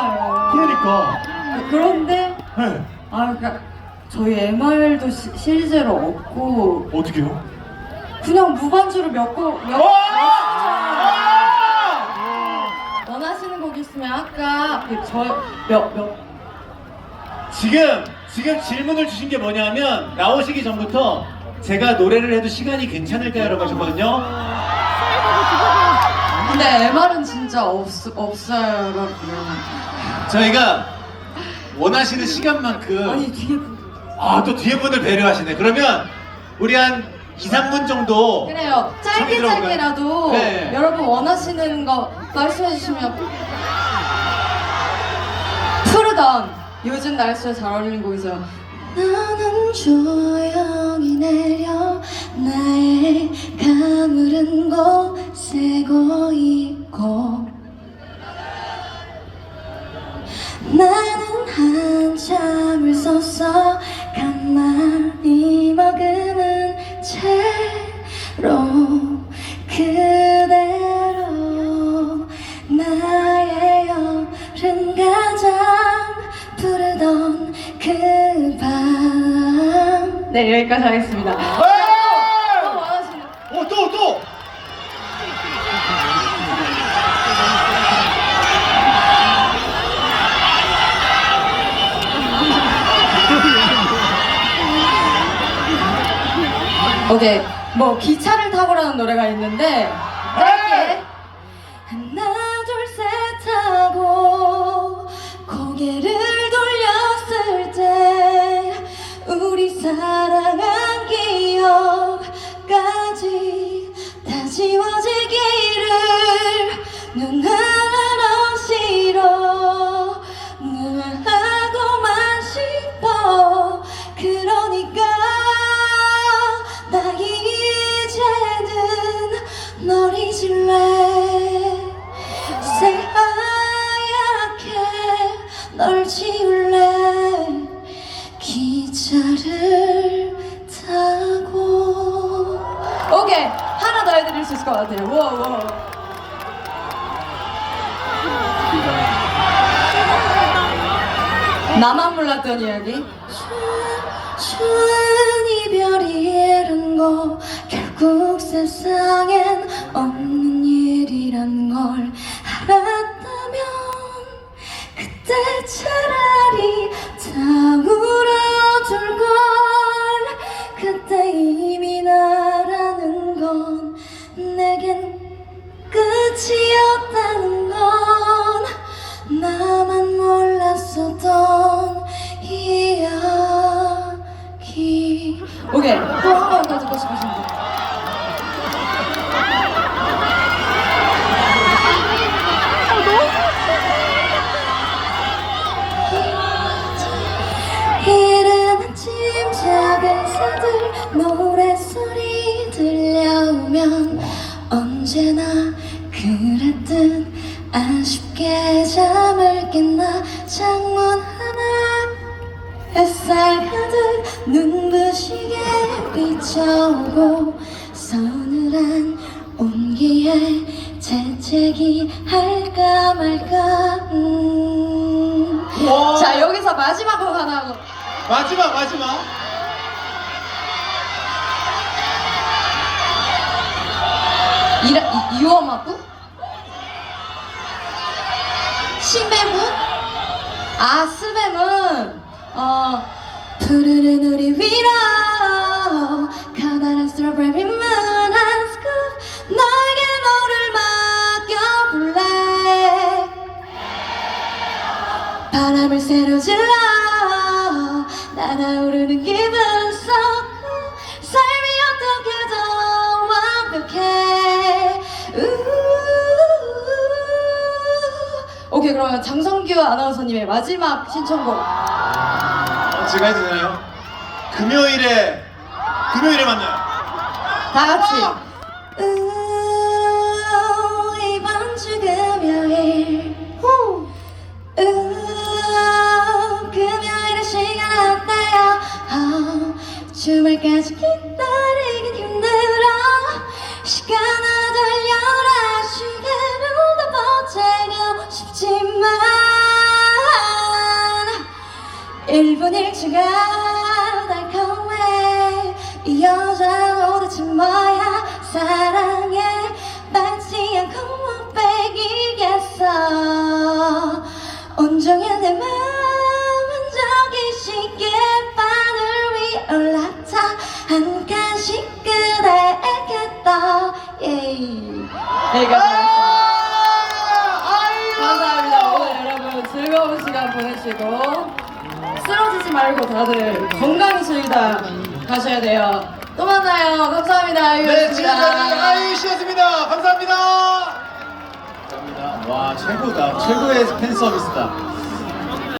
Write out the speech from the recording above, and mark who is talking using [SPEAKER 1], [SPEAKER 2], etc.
[SPEAKER 1] 없잖아요.
[SPEAKER 2] 그러니까.
[SPEAKER 1] 그런데
[SPEAKER 2] 네.
[SPEAKER 1] 아 그러니까 저희 MR도 시, 실제로 없고
[SPEAKER 2] 어떻게요?
[SPEAKER 1] 그냥 무반주로 몇 곡 몇,
[SPEAKER 2] 와!
[SPEAKER 1] 원하시는 곡 있으면 아까 그 저몇몇
[SPEAKER 2] 지금 지금 질문을 주신 게 뭐냐면 나오시기 전부터 제가 노래를 해도 시간이 괜찮을까요라고 하셨거든요.
[SPEAKER 1] 근데 MR은 진짜 없 없어요 여러분.
[SPEAKER 2] 저희가 원하시는 시간만큼
[SPEAKER 1] 아니 뒤에
[SPEAKER 2] 아또 뒤에 분들 배려하시네. 그러면 우리 한 2, 3분 정도
[SPEAKER 1] 그래요. 짧게
[SPEAKER 2] 들어볼까요?
[SPEAKER 1] 짧게라도
[SPEAKER 2] 네.
[SPEAKER 1] 여러분 원하시는 거 말씀해 주시면 푸르던 요즘 날씨에 잘 어울리는 곡이죠. 나는 조용히 내려 나의 가물은 곳에 고있고 네 여기까지 하겠습니다. 원하시는
[SPEAKER 2] 어, 또, 또!
[SPEAKER 1] 오케이 뭐 기차를 타고라는 노래가 있는데 짧게 하나 널 잊을래. 새하얗게 널 지울래. 기차를 타고. 오케이. 하나 더 해드릴 수 있을 것 같아요. 워, 워. 나만 몰랐던 이야기? 추운 이별이 이른 거 결국 세상엔 없는 일이란 걸 오케이 또한 번 더 듣고 싶으신 분 이른 아침 작은 새들 노랫소리 들려오면 언제나 그랬듯 아쉽게 잠을 깼나 창문 햇살 가득 눈부시게 비춰오고 서늘한 온기에 재채기 할까 말까 음.
[SPEAKER 2] 와.
[SPEAKER 1] 자 여기서 마지막 곡 하나 하고
[SPEAKER 2] 마지막, 마지막.
[SPEAKER 1] 이라, 이, 유엄하고 신배문 아 스배문 어. 푸르른 우리 위로 커다란 스트로베리 문 한 스쿱 너에게 너를 맡겨볼래? 바람을 새로 질러 날아오르는 기분 그러면 장성규 아나운서님의 마지막 신청곡.
[SPEAKER 2] 어, 제가 해도 되나요? 금요일에, 금요일에 만나요.
[SPEAKER 1] 다 같이. 우, 이번 주 금요일. 우, 우, 금요일에 시간 어때요? 어, 주말까지 기다리긴 힘들어. 시간 1분 1초가 달콤해. 이 여자 도대체 뭐야? 사랑해. 받지 않고 못 빼기겠어. 온종일 내 마음은 저기 시계바늘 위에 올라타. 한 칸씩 그대에게 떠 예이 여기까지 감사합니다. 오늘 여러분 즐거운 시간 보내시고 쓰러지지 말고 다들 건강히 즐기다 가셔야 돼요 또 만나요 감사합니다
[SPEAKER 2] 네,
[SPEAKER 1] 유였습니다
[SPEAKER 2] 지금까지 아이씨였습니다. 감사합니다. 감사합니다. 와, 최고다. 최고의 팬 서비스다.